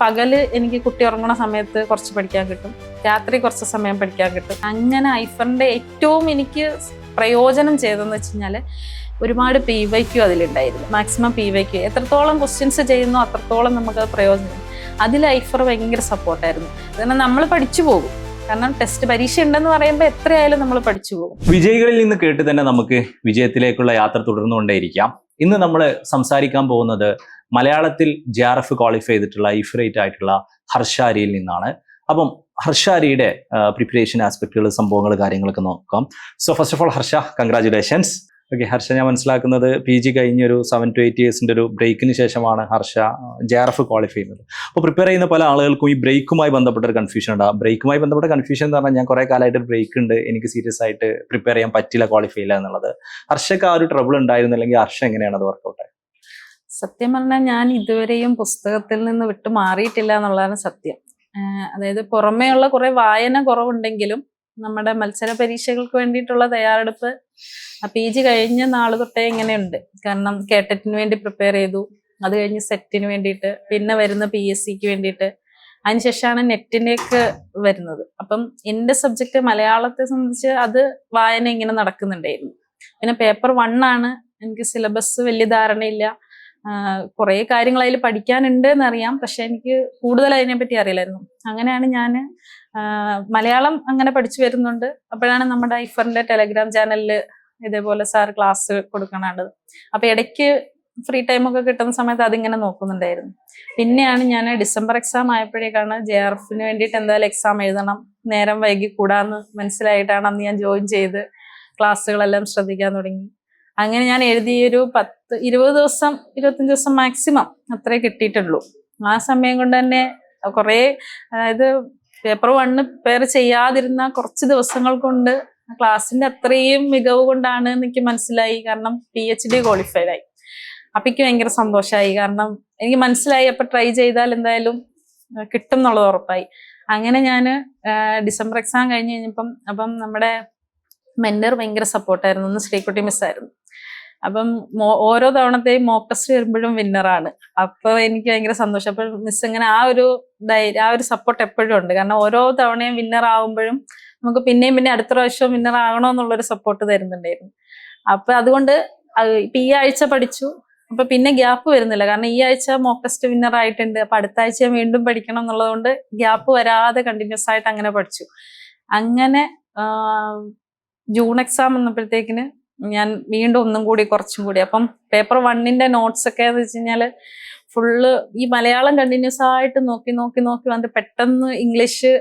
പകൽ എനിക്ക് കുട്ടി ഉറങ്ങുന്ന സമയത്ത് കുറച്ച് പഠിക്കാൻ കിട്ടും. രാത്രി കുറച്ച് സമയം പഠിക്കാൻ കിട്ടും. അങ്ങനെ ഐഫറിന്റെ ഏറ്റവും എനിക്ക് പ്രയോജനം ചെയ്തതെന്ന് വെച്ച് കഴിഞ്ഞാൽ ഒരുപാട് പി വൈ ക്യൂ അതിലുണ്ടായിരുന്നു. മാക്സിമം പി വൈ ക്യൂ എത്രത്തോളം ക്വസ്റ്റ്യൻസ് ചെയ്യുന്നോ അത്രത്തോളം നമുക്ക് പ്രയോജനം. അതിൽ ഐഫർ ഭയങ്കര സപ്പോർട്ടായിരുന്നു കാരണം നമ്മൾ പഠിച്ചു പോകും. കാരണം ടെസ്റ്റ് പരീക്ഷ ഉണ്ടെന്ന് പറയുമ്പോൾ എത്രയായാലും നമ്മൾ പഠിച്ചു പോകും. വിജയികളിൽ നിന്ന് കേട്ട് തന്നെ നമുക്ക് വിജയത്തിലേക്കുള്ള യാത്ര തുടർന്നുകൊണ്ടേയിരിക്കാം. ഇന്ന് നമ്മൾ സംസാരിക്കാൻ പോകുന്നത് മലയാളത്തിൽ ജെ ആർ എഫ് ക്വാളിഫൈ ചെയ്തിട്ടുള്ള ഇഫറേറ്റ് ആയിട്ടുള്ള ഹർഷാരിയിൽ നിന്നാണ്. അപ്പം ഹർഷാരിയുടെ പ്രിപ്പറേഷൻ ആസ്പെക്റ്റുകൾ സംഭവങ്ങൾ കാര്യങ്ങളൊക്കെ നോക്കാം. So first of all Harsha congratulations okay Harsha ഞാൻ മനസ്സിലാക്കുന്നത് പി ജി കഴിഞ്ഞൊരു സെവൻ ടു എയ്റ്റ് ഇയേഴ്സിന്റെ ഒരു ബ്രേക്കിന് ശേഷമാണ് Harsha J R F qualify ചെയ്യുന്നത്. അപ്പോൾ പ്രിപ്പയർ ചെയ്യുന്ന പല ആളുകൾക്കും ഈ ബ്രേക്കുമായി ബന്ധപ്പെട്ട ഒരു കൺഫ്യൂഷൻ ഉണ്ട്. ആ ബ്രേക്കുമായി ബന്ധപ്പെട്ട കൺഫ്യൂഷൻ എന്ന് പറഞ്ഞാൽ ഞാൻ കുറേ കാലമായിട്ട് ബ്രേക്ക് ഉണ്ട്. എനിക്ക് സീരിയസ് ആയിട്ട് പ്രിപ്പയർ ചെയ്യാൻ പറ്റില്ല ക്വാളിഫൈ ഇല്ല എന്നുള്ളത്. ഹർഷക്ക് ആ ഒരു ട്രബിൾ ഉണ്ടായിരുന്നില്ലെങ്കിൽ ഹർഷ എങ്ങനെയാണ് അത് വർക്കൗട്ട് സത്യം പറഞ്ഞാൽ ഞാൻ ഇതുവരെയും പുസ്തകത്തിൽ നിന്ന് വിട്ടു മാറിയിട്ടില്ല എന്നുള്ളതാണ് സത്യം. അതായത് പുറമേയുള്ള കുറെ വായന കുറവുണ്ടെങ്കിലും നമ്മുടെ മത്സര പരീക്ഷകൾക്ക് വേണ്ടിയിട്ടുള്ള തയ്യാറെടുപ്പ് പി ജി കഴിഞ്ഞ നാൾ തൊട്ടേ ഇങ്ങനെയുണ്ട്. കാരണം കേട്ടറ്റിന് വേണ്ടി പ്രിപ്പയർ ചെയ്തു. അത് കഴിഞ്ഞ് സെറ്റിന് വേണ്ടിയിട്ട് പിന്നെ വരുന്ന പി എസ് സിക്ക് വേണ്ടിയിട്ട്. അതിനുശേഷമാണ് നെറ്റിനേക്ക് വരുന്നത്. അപ്പം എന്റെ സബ്ജക്റ്റ് മലയാളത്തെ സംബന്ധിച്ച് അത് വായന ഇങ്ങനെ നടക്കുന്നുണ്ടായിരുന്നു. പിന്നെ പേപ്പർ വൺ ആണ്. എനിക്ക് സിലബസ് വലിയ ധാരണയില്ല. കുറേ കാര്യങ്ങൾ അതിൽ പഠിക്കാനുണ്ട് എന്നറിയാം പക്ഷെ എനിക്ക് കൂടുതൽ അതിനെപ്പറ്റി അറിയില്ലായിരുന്നു. അങ്ങനെയാണ് ഞാൻ മലയാളം അങ്ങനെ പഠിച്ചു വരുന്നുണ്ട്. അപ്പോഴാണ് നമ്മുടെ ഐഫറിന്റെ ടെലഗ്രാം ചാനലിൽ ഇതേപോലെ സാർ ക്ലാസ് കൊടുക്കണത്. അപ്പൊ ഇടയ്ക്ക് ഫ്രീ ടൈം ഒക്കെ കിട്ടുന്ന സമയത്ത് അതിങ്ങനെ നോക്കുന്നുണ്ടായിരുന്നു. പിന്നെയാണ് ഞാൻ ഡിസംബർ എക്സാം ആയപ്പോഴേക്കാണ് ജെ ആർ എഫിന് വേണ്ടിയിട്ട് എന്തായാലും എക്സാം എഴുതണം. നേരം വൈകി കൂടാന്ന് മനസ്സിലായിട്ടാണ് അന്ന് ഞാൻ ജോയിൻ ചെയ്ത് ക്ലാസ്സുകളെല്ലാം ശ്രദ്ധിക്കാൻ തുടങ്ങി. അങ്ങനെ ഞാൻ എഴുതിയൊരു പത്ത് ഇരുപത് ദിവസം ഇരുപത്തഞ്ച് ദിവസം മാക്സിമം അത്രേ കിട്ടിയിട്ടുള്ളൂ. ആ സമയം കൊണ്ട് തന്നെ കുറേ അതായത് പേപ്പർ വണ്ണ് പേർ ചെയ്യാതിരുന്ന കുറച്ച് ദിവസങ്ങൾ കൊണ്ട് ക്ലാസ്സിന്റെ അത്രയും മികവ് കൊണ്ടാണ് എനിക്ക് മനസ്സിലായി. കാരണം പി എച്ച് ഡി ക്വാളിഫൈഡ് ആയി. അപ്പൊ എനിക്ക് ഭയങ്കര സന്തോഷമായി കാരണം എനിക്ക് മനസ്സിലായി. അപ്പൊ ട്രൈ ചെയ്താൽ എന്തായാലും കിട്ടും എന്നുള്ളത് ഉറപ്പായി. അങ്ങനെ ഞാൻ ഡിസംബർ എക്സാം കഴിഞ്ഞ് കഴിഞ്ഞപ്പം അപ്പം നമ്മുടെ മെന്റർ ഭയങ്കര സപ്പോർട്ടായിരുന്നു ഒന്ന് ശ്രീകുട്ടി മിസ്സായിരുന്നു അപ്പം ഓരോ തവണത്തെയും മോക്ക് ടെസ്റ്റ് വരുമ്പോഴും വിന്നറാണ് അപ്പൊ എനിക്ക് ഭയങ്കര സന്തോഷം. അപ്പൊ മിസ് ഇങ്ങനെ ആ ഒരു ധൈര്യം ആ ഒരു സപ്പോർട്ട് എപ്പോഴും ഉണ്ട്. കാരണം ഓരോ തവണയും വിന്നർ ആവുമ്പോഴും നമുക്ക് പിന്നെയും പിന്നെ അടുത്ത പ്രാവശ്യം വിന്നർ ആകണോ എന്നുള്ളൊരു സപ്പോർട്ട് തരുന്നുണ്ടായിരുന്നു. അപ്പൊ അതുകൊണ്ട് അത് ഇപ്പൊ ഈ ആഴ്ച പഠിച്ചു. അപ്പൊ പിന്നെ ഗ്യാപ്പ് വരുന്നില്ല. കാരണം ഈ ആഴ്ച മോക്ക് ടെസ്റ്റ് വിന്നർ ആയിട്ടുണ്ട്. അപ്പൊ അടുത്ത ആഴ്ച വീണ്ടും പഠിക്കണം എന്നുള്ളതുകൊണ്ട് ഗ്യാപ്പ് വരാതെ കണ്ടിന്യൂസ് ആയിട്ട് അങ്ങനെ പഠിച്ചു. അങ്ങനെ ജൂൺ എക്സാം വന്നപ്പോഴത്തേക്കിന് ഞാൻ വീണ്ടും ഒന്നും കൂടി കുറച്ചും കൂടി. അപ്പം പേപ്പർ വണ്ണിന്റെ നോട്ട്സ് ഒക്കെ എന്ന് വെച്ച് കഴിഞ്ഞാൽ ഫുള്ള് ഈ മലയാളം കണ്ടിന്യൂസ് ആയിട്ട് നോക്കി നോക്കി നോക്കി വന്നിട്ട് പെട്ടെന്ന് ഇംഗ്ലീഷ്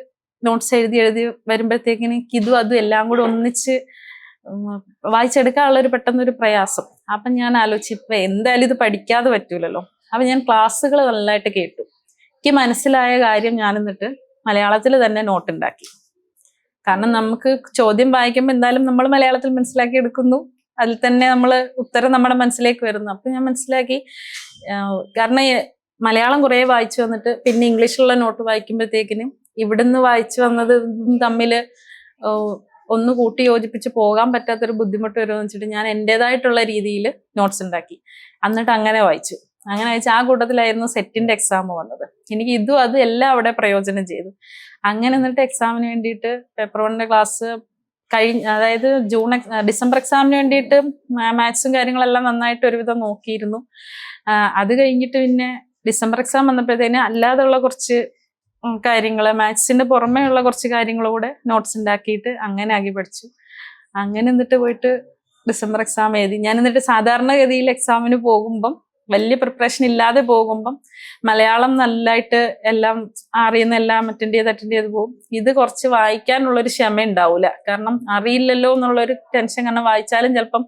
നോട്ട്സ് എഴുതി എഴുതി വരുമ്പോഴത്തേക്കിന് ഇതും അതും എല്ലാം കൂടി ഒന്നിച്ച് വായിച്ചെടുക്കാനുള്ള ഒരു പെട്ടെന്നൊരു പ്രയാസം. അപ്പം ഞാൻ ആലോചിച്ചു ഇപ്പൊ എന്തായാലും ഇത് പഠിക്കാതെ പറ്റൂലല്ലോ. അപ്പൊ ഞാൻ ക്ലാസ്സുകൾ നല്ലതായിട്ട് കേട്ടു. എനിക്ക് മനസ്സിലായ കാര്യം ഞാൻ എന്നിട്ട് മലയാളത്തിൽ തന്നെ നോട്ട് ഉണ്ടാക്കി. കാരണം നമുക്ക് ചോദ്യം വായിക്കുമ്പോൾ എന്തായാലും നമ്മൾ മലയാളത്തിൽ മനസ്സിലാക്കി എടുക്കുന്നു. അതിൽ തന്നെ നമ്മൾ ഉത്തരം നമ്മുടെ മനസ്സിലേക്ക് വരുന്നു. അപ്പൊ ഞാൻ മനസ്സിലാക്കി കാരണം മലയാളം കുറേ വായിച്ചു വന്നിട്ട് പിന്നെ ഇംഗ്ലീഷിലുള്ള നോട്ട് വായിക്കുമ്പോഴത്തേക്കിനും ഇവിടുന്ന് വായിച്ചു വന്നത് തമ്മിൽ ഒന്ന് കൂട്ടി യോജിപ്പിച്ച് പോകാൻ പറ്റാത്തൊരു ബുദ്ധിമുട്ട് വരുമെന്ന് വെച്ചിട്ട് ഞാൻ എന്റെതായിട്ടുള്ള രീതിയിൽ നോട്ട്സ് ഉണ്ടാക്കി. എന്നിട്ട് അങ്ങനെ വായിച്ചു. അങ്ങനെ വെച്ചാൽ ആ കൂട്ടത്തിലായിരുന്നു സെറ്റിന്റെ എക്സാം വന്നത്. എനിക്ക് ഇതും അത് എല്ലാം അവിടെ പ്രയോജനം ചെയ്തു. അങ്ങനെ എന്നിട്ട് എക്സാമിന് വേണ്ടിയിട്ട് പേപ്പർ വണ്ണിന്റെ ക്ലാസ് കഴിഞ്ഞ അതായത് ജൂൺ ഡിസംബർ എക്സാമിന് വേണ്ടിയിട്ട് മാത്സും കാര്യങ്ങളെല്ലാം നന്നായിട്ട് ഒരുവിധം നോക്കിയിരുന്നു. അത് കഴിഞ്ഞിട്ട് പിന്നെ ഡിസംബർ എക്സാം വന്നപ്പോഴത്തേന് അല്ലാതെയുള്ള കുറച്ച് കാര്യങ്ങൾ മാത്സിന്റെ പുറമേ ഉള്ള കുറച്ച് കാര്യങ്ങൾ കൂടെ നോട്ട്സ് ഉണ്ടാക്കിയിട്ട് അങ്ങനെ ആക്കി പഠിച്ചു. അങ്ങനെ എന്നിട്ട് പോയിട്ട് ഡിസംബർ എക്സാം എഴുതി. ഞാൻ എന്നിട്ട് സാധാരണഗതിയിൽ എക്സാമിന് പോകുമ്പം വലിയ പ്രിപ്പറേഷൻ ഇല്ലാതെ പോകുമ്പം മലയാളം നല്ലതായിട്ട് എല്ലാം അറിയുന്ന എല്ലാം അറ്റൻഡ് ചെയ്ത് അറ്റൻഡ് ചെയ്ത് പോകും. ഇത് കുറച്ച് വായിക്കാനുള്ളൊരു ക്ഷമ ഉണ്ടാവില്ല കാരണം അറിയില്ലല്ലോ എന്നുള്ളൊരു ടെൻഷൻ കാരണം വായിച്ചാലും ചിലപ്പം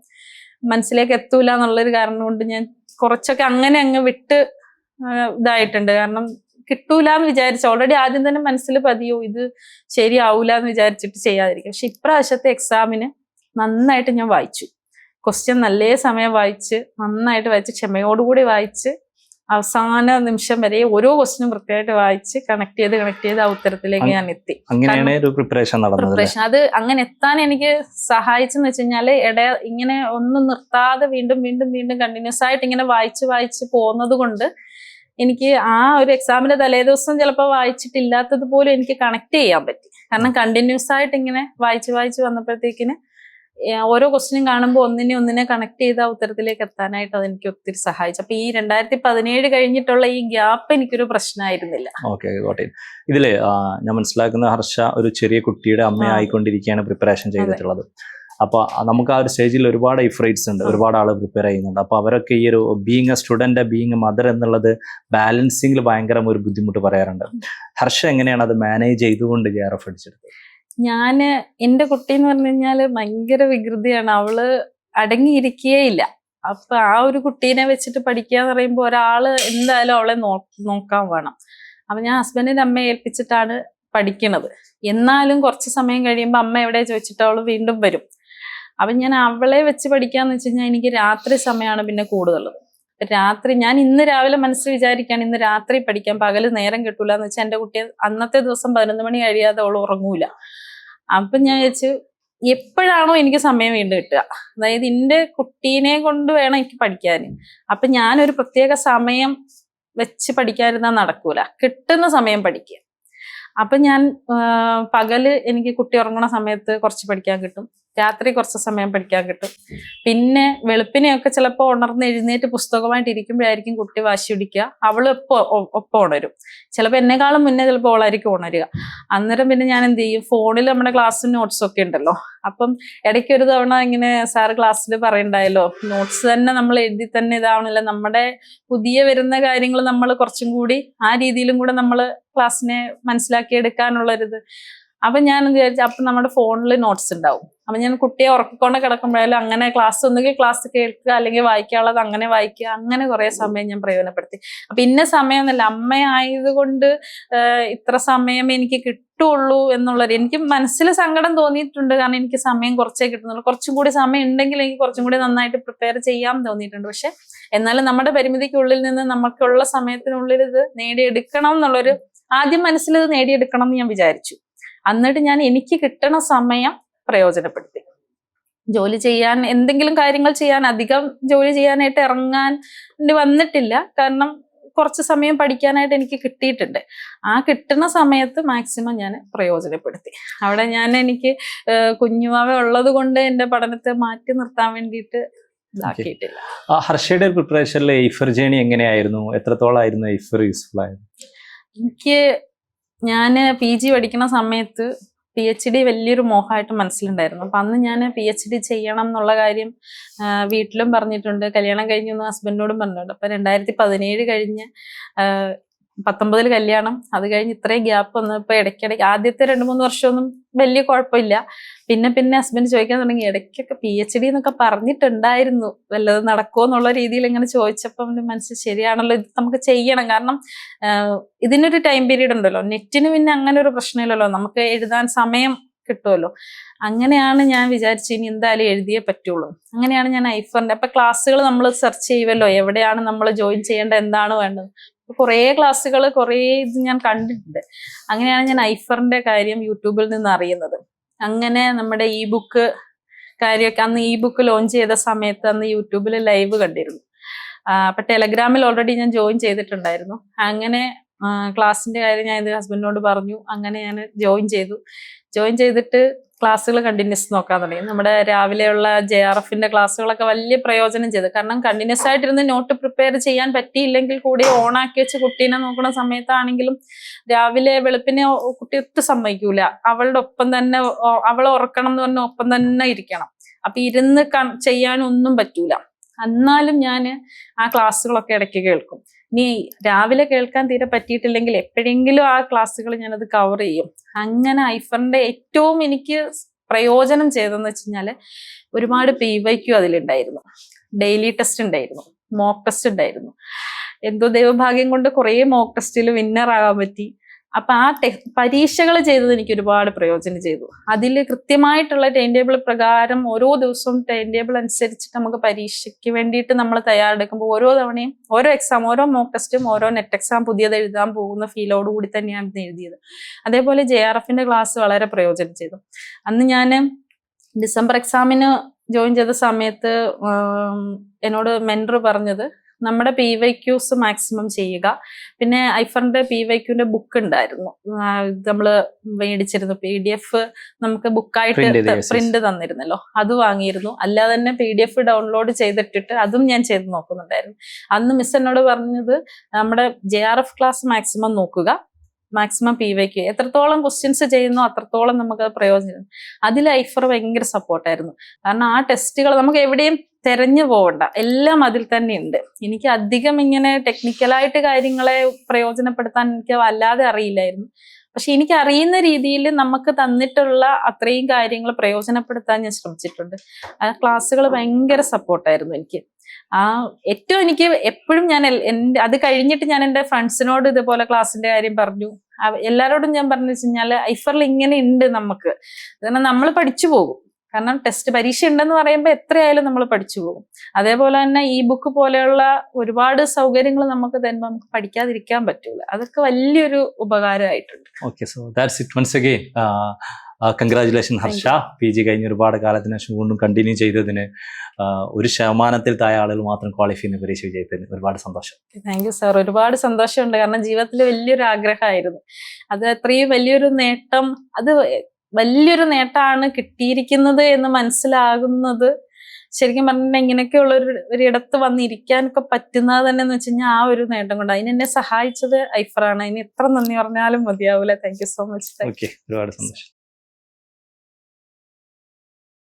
മനസ്സിലേക്ക് എത്തൂല എന്നുള്ളൊരു കാരണം കൊണ്ട് ഞാൻ കുറച്ചൊക്കെ അങ്ങനെ അങ്ങ് വിട്ട് ഇതായിട്ടുണ്ട്. കാരണം കിട്ടൂല എന്ന് വിചാരിച്ചു ഓൾറെഡി ആദ്യം തന്നെ മനസ്സിൽ പതിയോ ഇത് ശരിയാവൂല എന്ന് വിചാരിച്ചിട്ട് ചെയ്യാതിരിക്കും. പക്ഷെ ഇപ്രാവശ്യത്തെ എക്സാമിന് നന്നായിട്ട് ഞാൻ വായിച്ചു. ക്വസ്റ്റ്യൻ നല്ല സമയം വായിച്ച് നന്നായിട്ട് വായിച്ച് ക്ഷമയോടുകൂടി വായിച്ച് അവസാന നിമിഷം വരെ ഓരോ ക്വസ്റ്റിനും കൃത്യമായിട്ട് വായിച്ച് കണക്ട് ചെയ്ത് കണക്ട് ചെയ്ത് ആ ഉത്തരത്തിലേക്ക് ഞാൻ എത്തി അങ്ങനെയാണ് ഒരു പ്രിപ്പറേഷൻ? പ്രിപ്പറേഷൻ അത് അങ്ങനെ എത്താൻ എനിക്ക് സഹായിച്ചെന്ന് വെച്ച് കഴിഞ്ഞാൽ ഇട ഇങ്ങനെ ഒന്നും നിർത്താതെ വീണ്ടും വീണ്ടും വീണ്ടും കണ്ടിന്യൂസ് ആയിട്ട് ഇങ്ങനെ വായിച്ച് വായിച്ച് പോകുന്നത് കൊണ്ട് എനിക്ക് ആ ഒരു എക്സാമിന്റെ തലേദിവസം ചിലപ്പോൾ വായിച്ചിട്ടില്ലാത്തത് പോലും എനിക്ക് കണക്ട് ചെയ്യാൻ പറ്റി. കാരണം കണ്ടിന്യൂസ് ആയിട്ട് ഇങ്ങനെ വായിച്ച് വായിച്ച് വന്നപ്പോഴത്തേക്കിന് ഓരോ ക്വസ്റ്റിനും കാണുമ്പോൾ ഒന്നിനെ ഒന്നിനെ കണക്ട് ചെയ്ത ഉത്തരത്തിലേക്ക് എത്താനായിട്ട് അത് എനിക്ക് ഒത്തിരി സഹായിച്ചു. അപ്പൊ ഈ രണ്ടായിരത്തി പതിനേഴ് കഴിഞ്ഞിട്ടുള്ള ഈ ഗ്യാപ്പ് എനിക്കൊരു പ്രശ്നമായിരുന്നില്ല ഓക്കെ ഇതിൽ ഞാൻ മനസ്സിലാക്കുന്ന ഹർഷ ഒരു ചെറിയ കുട്ടിയുടെ അമ്മയായിക്കൊണ്ടിരിക്കുകയാണ് പ്രിപ്പറേഷൻ ചെയ്തിട്ടുള്ളത്. അപ്പൊ നമുക്ക് ആ ഒരു സ്റ്റേജിൽ ഒരുപാട് ഇഫ്രൈറ്റ്സ് ഉണ്ട്. ഒരുപാട് ആൾ പ്രിപ്പയർ ചെയ്യുന്നുണ്ട്. അപ്പൊ അവരൊക്കെ ഈ ഒരു being a student being a mother എന്നുള്ളത് ബാലൻസിങ്ങിൽ ഭയങ്കര ഒരു ബുദ്ധിമുട്ട് പറയാറുണ്ട്. ഹർഷ എങ്ങനെയാണ് അത് മാനേജ് ചെയ്തുകൊണ്ട് ജെ ആർ എഫ് അടിച്ചെടുത്തത്? ഞാൻ എന്റെ കുട്ടി എന്ന് പറഞ്ഞു കഴിഞ്ഞാൽ ഭയങ്കര വികൃതിയാണ്. അവൾ അടങ്ങിയിരിക്കുകയില്ല അപ്പൊ ആ ഒരു കുട്ടീനെ വെച്ചിട്ട് പഠിക്കുക എന്ന് പറയുമ്പോൾ ഒരാൾ എന്തായാലും അവളെ നോക്കാൻ വേണം. അപ്പൊ ഞാൻ ഹസ്ബൻഡിന്റെ അമ്മയെ ഏൽപ്പിച്ചിട്ടാണ് പഠിക്കണത്. എന്നാലും കുറച്ച് സമയം കഴിയുമ്പോൾ അമ്മ എവിടെ ചോദിച്ചിട്ട് അവൾ വീണ്ടും വരും. അപ്പൊ ഞാൻ അവളെ വെച്ച് പഠിക്കാന്ന് വെച്ച് കഴിഞ്ഞാൽ എനിക്ക് രാത്രി സമയമാണ് പിന്നെ കൂടുതലുള്ളത് രാത്രി ഞാൻ ഇന്ന് രാവിലെ മനസ്സിൽ വിചാരിക്കുകയാണ് ഇന്ന് രാത്രി പഠിക്കാൻ പകൽ നേരം കിട്ടൂല എന്ന് വെച്ചാൽ എന്റെ കുട്ടിയെ അന്നത്തെ ദിവസം പതിനൊന്ന് മണി കഴിയാതെ അവൾ ഉറങ്ങൂല. അപ്പൊ ഞാൻ വിചാരിച്ചു എപ്പോഴാണോ എനിക്ക് സമയം വീണ്ടും കിട്ടുക. അതായത് എന്റെ കുട്ടീനെ കൊണ്ട് വേണം എനിക്ക് പഠിക്കാൻ അപ്പൊ ഞാനൊരു പ്രത്യേക സമയം വെച്ച് പഠിക്കാതിരുന്നാൽ നടക്കൂല. കിട്ടുന്ന സമയം പഠിക്കുക. അപ്പൊ ഞാൻ പകൽ എനിക്ക് കുട്ടി ഉറങ്ങുന്ന സമയത്ത് കുറച്ച് പഠിക്കാൻ കിട്ടും. രാത്രി കുറച്ച് സമയം പഠിക്കാൻ കിട്ടും. പിന്നെ വെളുപ്പിനെയൊക്കെ ചിലപ്പോൾ ഉണർന്ന് എഴുന്നേറ്റ് പുസ്തകമായിട്ട് ഇരിക്കുമ്പോഴായിരിക്കും കുട്ടി വാശി പിടിക്കുക. അവൾ ഒപ്പം ഒപ്പം ഉണരും. ചിലപ്പോൾ എന്നെക്കാളും മുന്നേ ചിലപ്പോൾ അവളായിരിക്കും ഉണരുക. അന്നേരം പിന്നെ ഞാൻ എന്ത് ചെയ്യും? ഫോണിൽ നമ്മുടെ ക്ലാസ് നോട്ട്സ് ഒക്കെ ഉണ്ടല്ലോ. അപ്പം ഇടയ്ക്ക് ഒരു തവണ ഇങ്ങനെ സാറ് ക്ലാസ്സിൽ പറയണ്ടായല്ലോ നോട്ട്സ് തന്നെ നമ്മൾ എഴുതി തന്നെ ഇതാവണില്ല. നമ്മുടെ പുതിയ വരുന്ന കാര്യങ്ങൾ നമ്മൾ കുറച്ചും കൂടി ആ രീതിയിലും കൂടെ നമ്മൾ ക്ലാസ്സിനെ മനസ്സിലാക്കി എടുക്കാനുള്ളൊരിത് അപ്പൊ ഞാൻ വിചാരിച്ചു അപ്പൊ നമ്മുടെ ഫോണിൽ നോട്ട്സ് ഉണ്ടാവും. അപ്പൊ ഞാൻ കുട്ടിയെ ഉറക്കിക്കൊണ്ട് കിടക്കുമ്പോഴായാലും അങ്ങനെ ക്ലാസ് ഒന്നുകിൽ ക്ലാസ് കേൾക്കുക അല്ലെങ്കിൽ വായിക്കാനുള്ളത് അങ്ങനെ വായിക്കുക അങ്ങനെ കുറെ സമയം ഞാൻ പ്രയോജനപ്പെടുത്തി. അപ്പൊ ഇന്ന സമയമൊന്നുമില്ല. അമ്മയായതുകൊണ്ട് ഇത്ര സമയം എനിക്ക് കിട്ടുള്ളൂ എന്നുള്ളത് എനിക്ക് മനസ്സിൽ സങ്കടം തോന്നിയിട്ടുണ്ട്. കാരണം എനിക്ക് സമയം കുറച്ചേ കിട്ടുന്നുള്ളൂ. കുറച്ചും കൂടി സമയം ഉണ്ടെങ്കിൽ എനിക്ക് കുറച്ചും കൂടി നന്നായിട്ട് പ്രിപ്പയർ ചെയ്യാം തോന്നിയിട്ടുണ്ട്. പക്ഷെ എന്നാലും നമ്മുടെ പരിമിതിക്കുള്ളിൽ നിന്ന് നമുക്കുള്ള സമയത്തിനുള്ളിൽ ഇത് നേടിയെടുക്കണം എന്നുള്ളൊരു ആദ്യം മനസ്സിൽ ഇത് നേടിയെടുക്കണം എന്ന് ഞാൻ വിചാരിച്ചു. എന്നിട്ട് ഞാൻ എനിക്ക് കിട്ടണ സമയം പ്രയോജനപ്പെടുത്തി. ജോലി ചെയ്യാൻ എന്തെങ്കിലും കാര്യങ്ങൾ ചെയ്യാൻ അധികം ജോലി ചെയ്യാനായിട്ട് ഇറങ്ങാൻ വന്നിട്ടില്ല. കാരണം കുറച്ച് സമയം പഠിക്കാനായിട്ട് എനിക്ക് കിട്ടിയിട്ടുണ്ട്. ആ കിട്ടുന്ന സമയത്ത് മാക്സിമം ഞാൻ പ്രയോജനപ്പെടുത്തി. അവിടെ ഞാൻ എനിക്ക് കുഞ്ഞുമാവ ഉള്ളത് കൊണ്ട് എന്റെ പഠനത്തെ മാറ്റി നിർത്താൻ വേണ്ടിയിട്ട് ആ ഹർഷയുടെ പ്രിപ്പറേഷനിലെ എയ്ഫർ ജേണി എങ്ങനെയായിരുന്നു? എത്രത്തോളായിരുന്നു എയ്ഫർ യൂസ്ഫുൾ ആയത്? എനിക്ക് ഞാൻ പി ജി പഠിക്കുന്ന സമയത്ത് പി എച്ച് ഡി വലിയൊരു മോഹമായിട്ട് മനസ്സിലുണ്ടായിരുന്നു. അപ്പം അന്ന് ഞാൻ പി എച്ച് ഡി ചെയ്യണം എന്നുള്ള കാര്യം വീട്ടിലും പറഞ്ഞിട്ടുണ്ട്. കല്യാണം കഴിഞ്ഞൊന്ന് ഹസ്ബൻഡിനോടും പറഞ്ഞിട്ടുണ്ട്. അപ്പം രണ്ടായിരത്തി പതിനേഴ് കഴിഞ്ഞ് പത്തൊമ്പതിൽ കല്യാണം അത് കഴിഞ്ഞ് ഇത്രയും ഗ്യാപ്പ് വന്നു ഇപ്പൊ ഇടയ്ക്കിടയ്ക്ക് ആദ്യത്തെ രണ്ട് മൂന്ന് വർഷമൊന്നും വലിയ കുഴപ്പമില്ല. പിന്നെ പിന്നെ ഹസ്ബൻഡ് ചോദിക്കാൻ തുടങ്ങി ഇടയ്ക്കൊക്കെ പി എച്ച് ഡി എന്നൊക്കെ പറഞ്ഞിട്ടുണ്ടായിരുന്നു. വല്ലതും നടക്കുമോ എന്നുള്ള രീതിയിൽ ഇങ്ങനെ ചോദിച്ചപ്പം മനസ്സിൽ ശരിയാണല്ലോ ഇത് നമുക്ക് ചെയ്യണം. കാരണം ഇതിനൊരു ടൈം പീരീഡ് ഉണ്ടല്ലോ. നെറ്റിന് പിന്നെ അങ്ങനെ ഒരു പ്രശ്നമില്ലല്ലോ. നമുക്ക് എഴുതാൻ സമയം കിട്ടുമല്ലോ അങ്ങനെയാണ് ഞാൻ വിചാരിച്ചു ഇനി എന്തായാലും എഴുതിയേ പറ്റുള്ളൂ. അങ്ങനെയാണ് ഞാൻ ഐഫോണിന്റെ അപ്പൊ ക്ലാസ്സുകൾ നമ്മൾ സെർച്ച് ചെയ്യുമല്ലോ എവിടെയാണ് നമ്മൾ ജോയിൻ ചെയ്യേണ്ടത്? എന്താണ് വേണ്ടത്? കുറേ ക്ലാസ്സുകൾ കുറേ ഇത് ഞാൻ കണ്ടിട്ടുണ്ട്. അങ്ങനെയാണ് ഞാൻ ഐഫറിന്റെ കാര്യം യൂട്യൂബിൽ നിന്ന് അറിയുന്നത്. അങ്ങനെ നമ്മുടെ ഇ ബുക്ക് കാര്യമൊക്കെ അന്ന് ഇ ബുക്ക് ലോഞ്ച് ചെയ്ത സമയത്ത് അന്ന് യൂട്യൂബിൽ ലൈവ് കണ്ടിരുന്നു. അപ്പൊ ടെലഗ്രാമിൽ ഓൾറെഡി ഞാൻ ജോയിൻ ചെയ്തിട്ടുണ്ടായിരുന്നു. അങ്ങനെ ക്ലാസ്സിന്റെ കാര്യം ഞാൻ എന്റെ ഹസ്ബൻഡിനോട് പറഞ്ഞു. അങ്ങനെ ഞാൻ ജോയിൻ ചെയ്തു. ജോയിൻ ചെയ്തിട്ട് ക്ലാസ്സുകൾ കണ്ടിന്യൂസ് നോക്കാൻ തുടങ്ങി. നമ്മുടെ രാവിലെയുള്ള ജെ ആർ എഫിന്റെ ക്ലാസ്സുകളൊക്കെ വലിയ പ്രയോജനം ചെയ്തു. കാരണം കണ്ടിന്യൂസ് ആയിട്ടിരുന്ന് നോട്ട് പ്രിപ്പയർ ചെയ്യാൻ പറ്റിയില്ലെങ്കിൽ കൂടി ഓൺ ആക്കി വെച്ച് കുട്ടീനെ നോക്കുന്ന സമയത്താണെങ്കിലും രാവിലെ വെളുപ്പിനെ കുട്ടി ഒട്ടും സമ്മതിക്കൂല. അവളുടെ ഒപ്പം തന്നെ അവളെ ഉറക്കണം എന്ന് പറഞ്ഞ ഒപ്പം തന്നെ ഇരിക്കണം. അപ്പൊ ഇരുന്ന് ചെയ്യാനൊന്നും പറ്റൂല. എന്നാലും ഞാൻ ആ ക്ലാസ്സുകളൊക്കെ ഇടയ്ക്ക് കേൾക്കും. ഇനി രാവിലെ കേൾക്കാൻ തീരെ പറ്റിയിട്ടില്ലെങ്കിൽ എപ്പോഴെങ്കിലും ആ ക്ലാസ്സുകൾ ഞാനത് കവർ ചെയ്യും. അങ്ങനെ ഐഫറിന്റെ ഏറ്റവും എനിക്ക് പ്രയോജനം ചെയ്തതെന്ന് വെച്ച് കഴിഞ്ഞാൽ ഒരുപാട് പി വൈക്യു അതിലുണ്ടായിരുന്നു. ഡെയിലി ടെസ്റ്റ് ഉണ്ടായിരുന്നു. മോക്ക് ടെസ്റ്റ് ഉണ്ടായിരുന്നു. എന്തോ ദൈവഭാഗ്യം കൊണ്ട് കുറേ മോക്ക് ടെസ്റ്റിൽ വിന്നർ ആകാൻ പറ്റി. അപ്പൊ ആ ടെ പരീക്ഷകൾ ചെയ്തത് എനിക്ക് ഒരുപാട് പ്രയോജനം ചെയ്തു. അതിൽ കൃത്യമായിട്ടുള്ള ടൈം ടേബിൾ പ്രകാരം ഓരോ ദിവസവും ടൈം ടേബിൾ അനുസരിച്ചിട്ട് നമുക്ക് പരീക്ഷയ്ക്ക് വേണ്ടിയിട്ട് നമ്മൾ തയ്യാറെടുക്കുമ്പോൾ ഓരോ തവണയും ഓരോ എക്സാം ഓരോ മോക്ക് ടെസ്റ്റും ഓരോ നെറ്റ് എക്സാം പുതിയത് എഴുതാൻ പോകുന്ന ഫീലോട് കൂടി തന്നെയാണ് ഇത് എഴുതിയത്. അതേപോലെ ജെ ആർ എഫിന്റെ ക്ലാസ് വളരെ പ്രയോജനം ചെയ്തു. അന്ന് ഞാൻ ഡിസംബർ എക്സാമിന് ജോയിൻ ചെയ്ത സമയത്ത് എന്നോട് മെന്റർ പറഞ്ഞത് നമ്മുടെ പി വൈ ക്യൂസ് മാക്സിമം ചെയ്യുക. പിന്നെ ഐഫറിന്റെ പി വൈ ക്യൂന്റെ ബുക്ക് ഉണ്ടായിരുന്നു. നമ്മൾ മേടിച്ചിരുന്നു. പി ഡി എഫ് നമുക്ക് ബുക്കായിട്ട്. പ്രിന്റ് തന്നിരുന്നല്ലോ. അത് വാങ്ങിയിരുന്നു. അല്ലാതെ തന്നെ പി ഡി എഫ് ഡൗൺലോഡ് ചെയ്തിട്ടിട്ട് അതും ഞാൻ ചെയ്ത് നോക്കുന്നുണ്ടായിരുന്നു. അന്ന് മിസ് എന്നോട് പറഞ്ഞത് നമ്മുടെ J R F class maximum നോക്കുക. മാക്സിമം പി വൈക്ക് എത്രത്തോളം ക്വസ്റ്റ്യൻസ് ചെയ്യുന്നോ അത്രത്തോളം നമുക്ക് അത് പ്രയോജനം. അതിൽ ഐഫർ ഭയങ്കര സപ്പോർട്ടായിരുന്നു കാരണം ആ ടെസ്റ്റുകൾ നമുക്ക് എവിടെയും തെരഞ്ഞു പോകണ്ട. എല്ലാം അതിൽ തന്നെ ഉണ്ട്. എനിക്ക് അധികം ഇങ്ങനെ ടെക്നിക്കലായിട്ട് കാര്യങ്ങളെ പ്രയോജനപ്പെടുത്താൻ എനിക്ക് വല്ലാതെ അറിയില്ലായിരുന്നു. പക്ഷെ എനിക്ക് അറിയുന്ന രീതിയിൽ നമുക്ക് തന്നിട്ടുള്ള അത്രയും കാര്യങ്ങൾ പ്രയോജനപ്പെടുത്താൻ ഞാൻ ശ്രമിച്ചിട്ടുണ്ട്. ആ ക്ലാസ്സുകൾ ഭയങ്കര സപ്പോർട്ടായിരുന്നു എനിക്ക്. ആ ഏറ്റവും എനിക്ക് എപ്പോഴും ഞാൻ എന്റെ അത് കഴിഞ്ഞിട്ട് ഞാൻ എന്റെ ഫ്രണ്ട്സിനോട് ഇതുപോലെ ക്ലാസ്സിന്റെ കാര്യം പറഞ്ഞു. എല്ലാവരോടും ഞാൻ പറഞ്ഞു വെച്ച് കഴിഞ്ഞാൽ ഐഫറിൽ ഇങ്ങനെ ഉണ്ട് നമുക്ക്. കാരണം നമ്മൾ പഠിച്ചു പോകും. കാരണം ടെസ്റ്റ് പരീക്ഷ ഉണ്ടെന്ന് പറയുമ്പോൾ എത്രയായാലും നമ്മൾ പഠിച്ചു പോകും. അതേപോലെ തന്നെ ഈ ബുക്ക് പോലെയുള്ള ഒരുപാട് സൗകര്യങ്ങൾ നമുക്ക് തരുമ്പോൾ നമുക്ക് പഠിക്കാതിരിക്കാൻ പറ്റൂല. അതൊക്കെ വലിയൊരു ഉപകാരമായിട്ടുണ്ട്. Okay so that's it once again congratulation Harsha. P G കഴിഞ്ഞ് ഒരുപാട് കാലത്തിന് ശേഷം വീണ്ടും കണ്ടിന്യൂ ചെയ്തതിന് ഒരു ശതമാനത്തിൽ താഴെ ആളുകൾ മാത്രം ക്വാളിഫൈ ചെയ്യുന്ന പരീക്ഷ വിജയത്തിന് ഒരുപാട് സന്തോഷം. താങ്ക് യു സാർ ഒരുപാട് സന്തോഷമുണ്ട്. കാരണം ജീവിതത്തിൽ വലിയൊരു ആഗ്രഹമായിരുന്നു. അത് അത്രയും വലിയൊരു നേട്ടം അത് വലിയൊരു നേട്ടമാണ് കിട്ടിയിരിക്കുന്നത് എന്ന് മനസ്സിലാകുന്നത്. ശരിക്കും പറഞ്ഞാൽ ഇങ്ങനെയൊക്കെയുള്ള ഒരു ഒരിടത്ത് വന്നിരിക്കാനൊക്കെ പറ്റുന്നത് തന്നെ എന്ന് വെച്ച് കഴിഞ്ഞാൽ ആ ഒരു നേട്ടം കൊണ്ട്. അതിന് എന്നെ സഹായിച്ചത് ഐഫറാണ്. അതിന് എത്ര നന്ദി പറഞ്ഞാലും മതിയാവൂല. താങ്ക് യു സോ മച്ച് ഒരുപാട് സന്തോഷം.